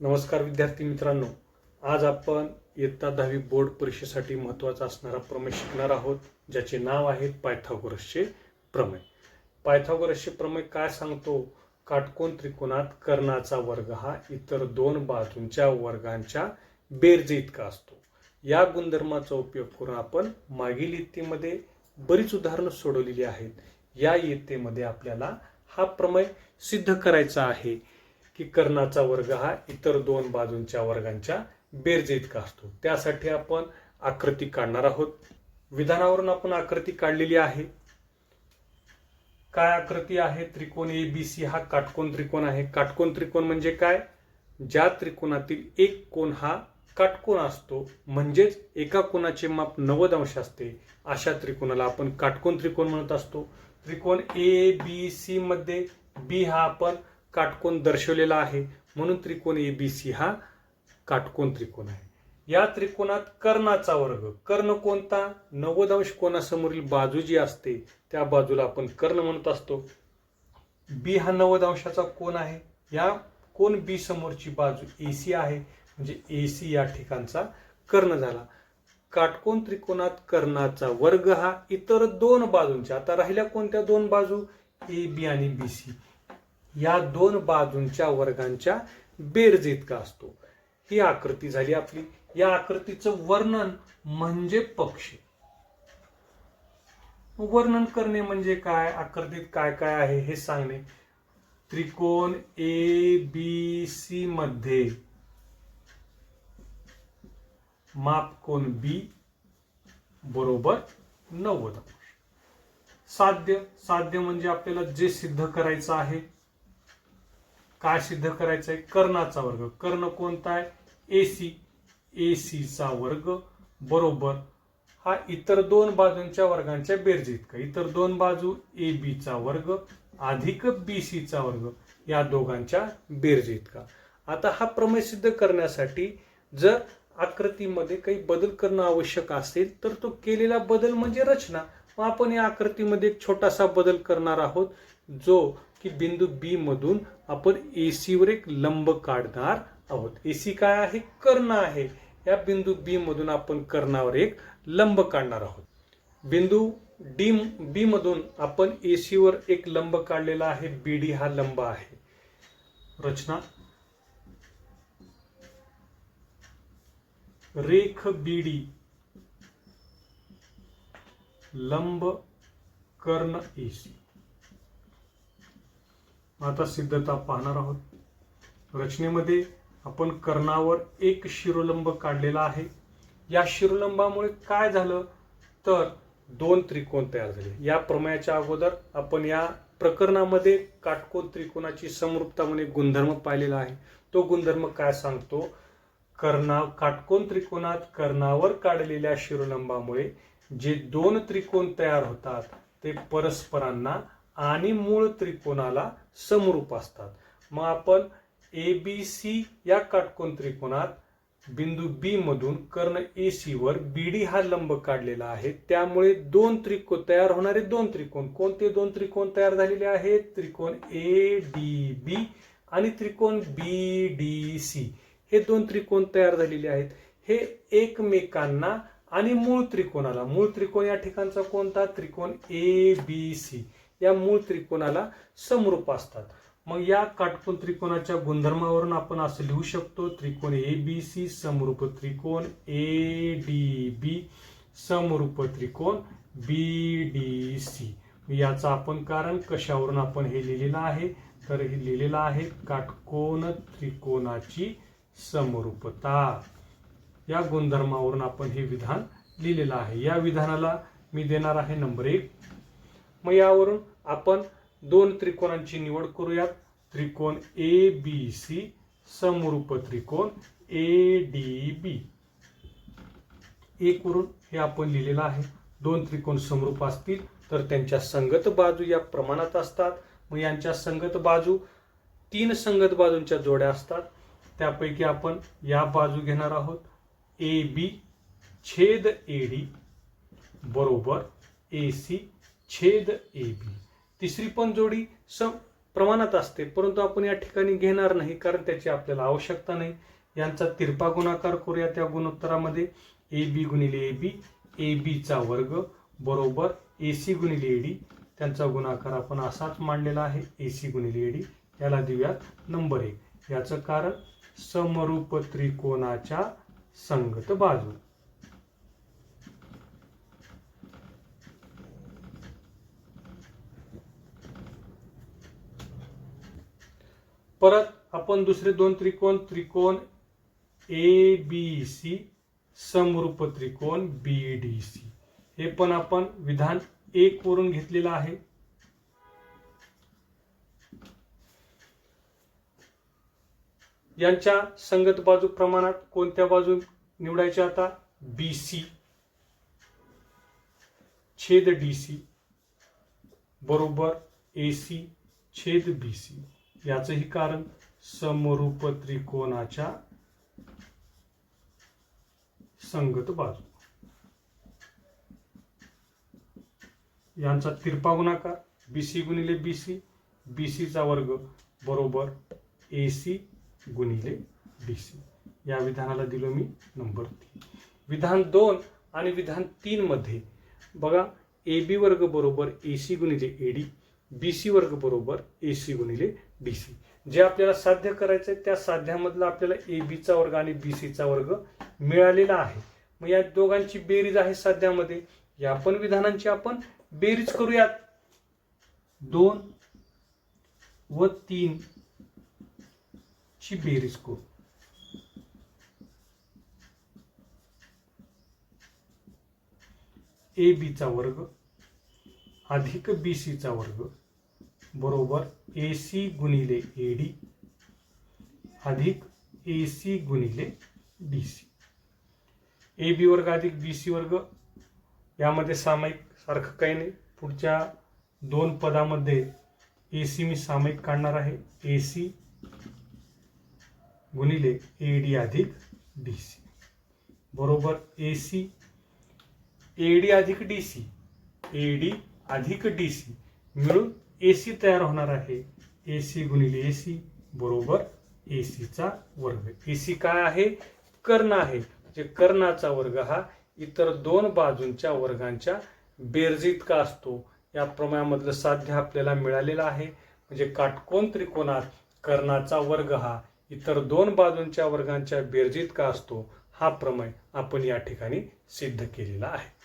नमस्कार विद्यार्थी मित्रांनो आज आपण इयत्ता दहावी बोर्ड परीक्षेसाठी महत्त्वाचा असणारा प्रमेय शिकणार आहोत ज्याचे नाव आहे पायथागोरसचे प्रमेय. पायथागोरसचे प्रमेय काय सांगतो? काटकोन त्रिकोणात कर्णाचा वर्ग हा इतर दोन बाजूंच्या वर्गांच्या बेरजे इतका असतो. या गुणधर्माचा उपयोग करून आपण मागील इयत्तेमध्ये बरीच उदाहरणं सोडवलेली आहेत. या इयत्तेमध्ये आपल्याला हा प्रमेय सिद्ध करायचा आहे. की कर्णाचा वर्ग हा इतर दोन बाजूंच्या वर्गांच्या बेरजे इतका असतो. त्यासाठी आपण आकृती काढणार आहोत. विधानावरून आपण आकृती काढलेली आहे. काय आकृती आहे? त्रिकोण ए बी सी हा काटकोन त्रिकोण आहे. काटकोन त्रिकोण म्हणजे काय? ज्या त्रिकोणातील एक कोण हा काटकोन असतो म्हणजेच एका कोणाचे माप नव्वद अंश असते अशा त्रिकोणाला आपण काटकोन त्रिकोण म्हणत असतो. त्रिकोण ए बी सी मध्ये बी हा आपण काटकोन दर्शवलेला आहे. म्हणून त्रिकोण ए बी सी हा काटकोन त्रिकोण आहे. या त्रिकोणात कर्णाचा वर्ग. कर्ण कोणता? नव्वद अंश कोणासमोरील बाजू जी असते त्या बाजूला आपण कर्ण म्हणत असतो. बी हा नव्वद अंशाचा कोण आहे. या कोण बी समोरची बाजू ए सी आहे. म्हणजे ए सी या ठिकाणचा कर्ण झाला. काटकोन त्रिकोणात कर्णाचा वर्ग हा इतर दोन बाजूंच्या आता राहिल्या कोणत्या दोन बाजू? ए बी आणि बी सी या दोन बाजूंच्या वर्गांच्या बेरज इतका असतो. ही आकृती झाली आपली. या आकृतीचं वर्णन म्हणजे पक्षी. वर्णन करणे म्हणजे काय? आकृतीत काय काय आहे हे सांगणे. त्रिकोण ए बी सी मध्ये माप कोण बी बरोबर नव्वद अंश. साध्य. साध्य म्हणजे आपल्याला जे सिद्ध करायचं आहे काय सिद्ध करायचं आहे कर्णाचा वर्ग. कर्ण कोणता आहे? ए सी ए सीचा वर्ग बरोबर. हा इतर दोन बाजूंच्या वर्गांच्या बेरजे इतका. इतर दोन बाजू ए बीचा वर्ग अधिक बी सीचा वर्ग. या दोघांच्या बेरजे इतका. आता हा प्रमेय सिद्ध करण्यासाठी जर आकृतीमध्ये काही बदल करणं आवश्यक असेल तर तो केलेला बदल म्हणजे रचना. मग आपण या आकृतीमध्ये एक छोटासा बदल करणार आहोत जो की बिंदू बी मधून आपण ए वर एक लंब काढणार आहोत. एसी काय आहे? कर्ण आहे. या बिंदू बी मधून आपण कर्णावर एक लंब काढणार आहोत. बिंदू डी बी मधून आपण ए वर एक लंब काढलेला आहे. बीडी हा लंब आहे. रचना. रेख बीडी लंब कर्ण एसी आता सिद्धता पाहणार आहोत. रचनेमध्ये आपण कर्णावर एक शिरोलंब काढलेला आहे. या शिरोलंबामुळे काय झालं? तर दोन त्रिकोण तयार झाले. या प्रमेयाच्या अगोदर आपण या प्रकरणामध्ये काटकोन त्रिकोणाची समरूपता म्हणे गुणधर्म पाहिलेला आहे. तो गुणधर्म काय सांगतो? कर्णा काटकोन त्रिकोणात कर्णावर काढलेल्या शिरोलंबामुळे जे दोन त्रिकोण तयार होतात ते परस्परांना आणि मूळ त्रिकोणाला समरूप असतात. मग आपण ए बी सी या काटकोन त्रिकोणात बिंदू बी मधून कर्ण ए सी वर बीडी हा लंब काढलेला आहे. त्यामुळे दोन त्रिकोण तयार होणारे दोन त्रिकोण. कोणते दोन त्रिकोण तयार झालेले आहेत? त्रिकोण ए डी बी आणि त्रिकोण बी डी सी हे दोन त्रिकोण तयार झालेले आहेत. हे एकमेकांना आणि मूळ त्रिकोणाला. मूळ त्रिकोण या ठिकाणचा कोणता? त्रिकोण ए बी सी या मूळ त्रिकोणाला समरूप असतात. मग या काटकोन त्रिकोणाच्या गुणधर्मावरून आपण असं लिहू शकतो त्रिकोण ए बी सी समरूप त्रिकोण ए डी बी समरूप त्रिकोण बी डी सी याचं आपण कारण कशावरून आपण हे लिहिलेलं आहे? तर हे लिहिलेलं आहे काटकोन त्रिकोणाची समरूपता. या गुणधर्मावरून आपण हे विधान लिहिलेलं आहे. या विधानाला मी देणार आहे नंबर एक मग यावरून आपण दोन त्रिकोणांची निवड करूयात. त्रिकोण ए बी सी समरूप त्रिकोण ए डी बी एक वरून हे आपण लिहिलेलं आहे. दोन त्रिकोण समरूप असतील तर त्यांच्या संगत बाजू या प्रमाणात असतात. मग यांच्या संगत बाजू तीन संगत बाजूंच्या जोड्या असतात. त्यापैकी आपण या बाजू घेणार आहोत. ए बी छेद ए डी बरोबर ए सी छेद ए बी. तिसरी पण जोडी सम प्रमाणात असते परंतु आपण या ठिकाणी घेणार नाही कारण त्याची आपल्याला आवश्यकता नाही. यांचा तिरपा गुणाकार करूया त्या गुणोत्तरामध्ये. ए बी गुणिले ए बी ए बीचा वर्ग बरोबर ए सी गुणिले ए डी. त्यांचा गुणाकार आपण असाच मांडलेला आहे ए सी गुणिले ए डी. याला देऊयात नंबर एक. याचं कारण समरूप त्रिकोणाच्या संगत बाजू. परत आपण दुसरे दोन त्रिकोण त्रिकोण ए बी सी समरूप त्रिकोण बी डी सी हे पण आपण विधान एक वरून घेतलेलं आहे. यांच्या संगत बाजू प्रमाणात कोणत्या बाजू निवडायच्या आता? बी सी छेद डी सी बरोबर ए सी छेद बी सी याचंही कारण समरूप त्रिकोणाच्या संगत बाजू. यांचा तिरपा गुणाकार बी सी गुणिले बी सी बी सीचा वर्ग बरोबर ए सी गुणिले बी सी या विधानाला दिलो मी नंबर तीन. विधान दोन आणि विधान तीन मध्ये बघा ए बी वर्ग बरोबर ए सी गुणिले ए डी बी सी वर्ग बरोबर ए सी गुणिले बी सी जे आपल्याला साध्य करायचं आहे त्या साध्यामधला आपल्याला ए बीचा वर्ग आणि बी सीचा वर्ग मिळालेला आहे. मग या दोघांची बेरीज आहे साध्यामध्ये. या पण विधानांची आपण बेरीज करूयात. दोन व तीन ची बेरीज करू. ए बीचा वर्ग अधिक बी सीचा वर्ग बरोबर ए सी गुणिले ए डी अधिक ए सी गुणिले डी सी ए बी वर्ग अधिक बी सी वर्ग यामध्ये सामायिक सारखं काही नाही. पुढच्या दोन पदामध्ये ए सी मी सामायिक काढणार आहे. ए सी गुणिले ए डी अधिक डी सी बरोबर ए सी ए डी अधिक डी सी ए डी अधिक डी सी मिळून ए सी तयार होणार आहे. ए सी गुणिले ए सी बरोबर ए सीचा वर्ग. ए सी काय आहे? कर्ण आहे. म्हणजे कर्णाचा वर्ग हा इतर दोन बाजूंच्या वर्गांच्या बेरजीत का असतो? या प्रमाणामधलं साध्य आपल्याला मिळालेलं आहे. म्हणजे काटकोन त्रिकोणात कर्णाचा वर्ग हा इतर दोन बाजूंच्या वर्गांच्या बेरजीत का असतो? हा प्रमेय आपण या ठिकाणी सिद्ध केलेला आहे.